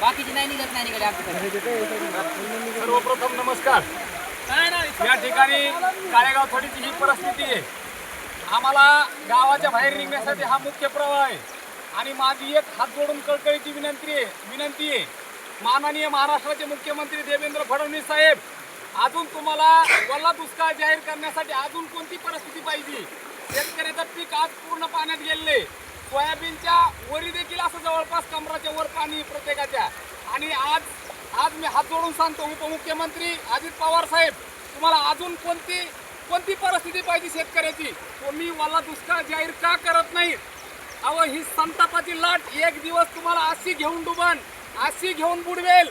बाकीची नाही निघत नाही निघाली आमच्याकडे. सर्वप्रथम नमस्कार. या ठिकाणी काळेगाव थोडीची ही परिस्थिती आहे आम्हाला गावाच्या बाहेर निघण्यासाठी हा मुख्य प्रवाह आहे. आणि माझी एक हात जोडून कळकळीची विनंती आहे विनंती आहे. माननीय महाराष्ट्राचे मुख्यमंत्री देवेंद्र फडणवीस साहेब अजून तुम्हाला वल्ला दुष्काळ जाहीर करण्यासाठी अजून कोणती परिस्थिती पाहिजे? शेतकऱ्याचं पीक आज पूर्ण पाण्यात गेले सोयाबीनच्या वरी देखील असं जवळपास कमराच्या वर पाणी प्रत्येकाच्या. आणि आज आज मी हात जोडून सांगतो उपमुख्यमंत्री अजित पवार साहेब तुम्हाला अजून कोणती कोणती परिस्थिती पाहिजे शेतकऱ्याची? तुम्ही मला दुष्काळ जाहीर का करत नाही? अहो ही संतापाची लाट एक दिवस तुम्हाला अशी घेऊन डुबन अशी घेऊन बुडवेल.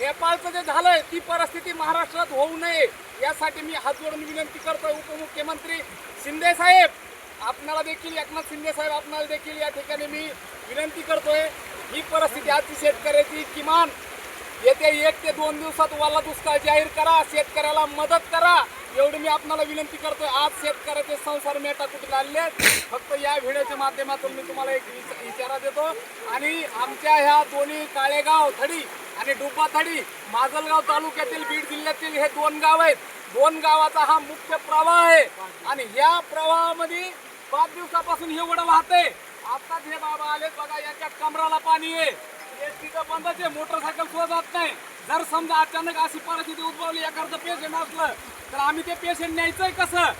नेपाळचं जे झालंय ती परिस्थिती महाराष्ट्रात होऊ नये. यासाठी मी हात जोडून विनंती करतोय उपमुख्यमंत्री शिंदे साहेब. आपणाला देखील एकनाथ शिंदे साहेब आपणाला देखील या ठिकाणी मी विनंती करतोय ही परिस्थिती आजची शेतकऱ्याची किमान येत्या एक ते दोन दिवसात वाला दुष्काळ जाहीर करा शेतकऱ्याला मदत करा एवढी मी आपणाला विनंती करतोय. आज शेतकऱ्याचे संसार मेटा कुठे आले फक्त या व्हिडिओच्या माध्यमातून मी तुम्हाला एक इशारा देतो. आणि आमच्या ह्या दोन्ही काळेगाव थडी आणि डुब्बा थडी माजलगाव तालुक्यातील बीड जिल्ह्यातील हे दोन गाव आहेत. दोन गावाचा हा मुख्य प्रवाह आहे. आणि या प्रवाहामध्ये पाच दिवसापासून हे वड वाहते आताच हे बाबा आले बघा यांच्या कमराला पाणी आहे. तिथं बंदच आहे मोटरसायकल सुद्धा जात नाही. जर समजा अचानक अशी परिस्थिती उद्भवली एखादं पेशंट असलं तर आम्ही ते पेशंट न्यायचंय कसं?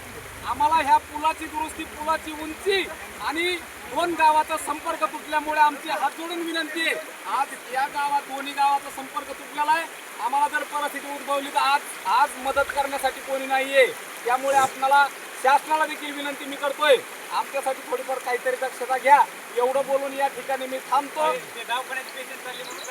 आम्हाला ह्या पुलाची दुरुस्ती पुलाची उंची आणि दोन गावाचा संपर्क तुटल्यामुळे आमची हात जोडून विनंती आहे. आज या गावात दोन्ही गावाचा संपर्क तुटलेला आहे. आम्हाला जर परिस्थिती उद्भवली तर आज आज मदत करण्यासाठी कोणी नाही आहे त्यामुळे आपल्याला शासनाला देखील विनंती मी करतोय. आमच्यासाठी थोडीफार काहीतरी दक्षता घ्या. एवढं बोलून या ठिकाणी मी थांबतो. दवाखान्यात पेशंट चालले म्हणून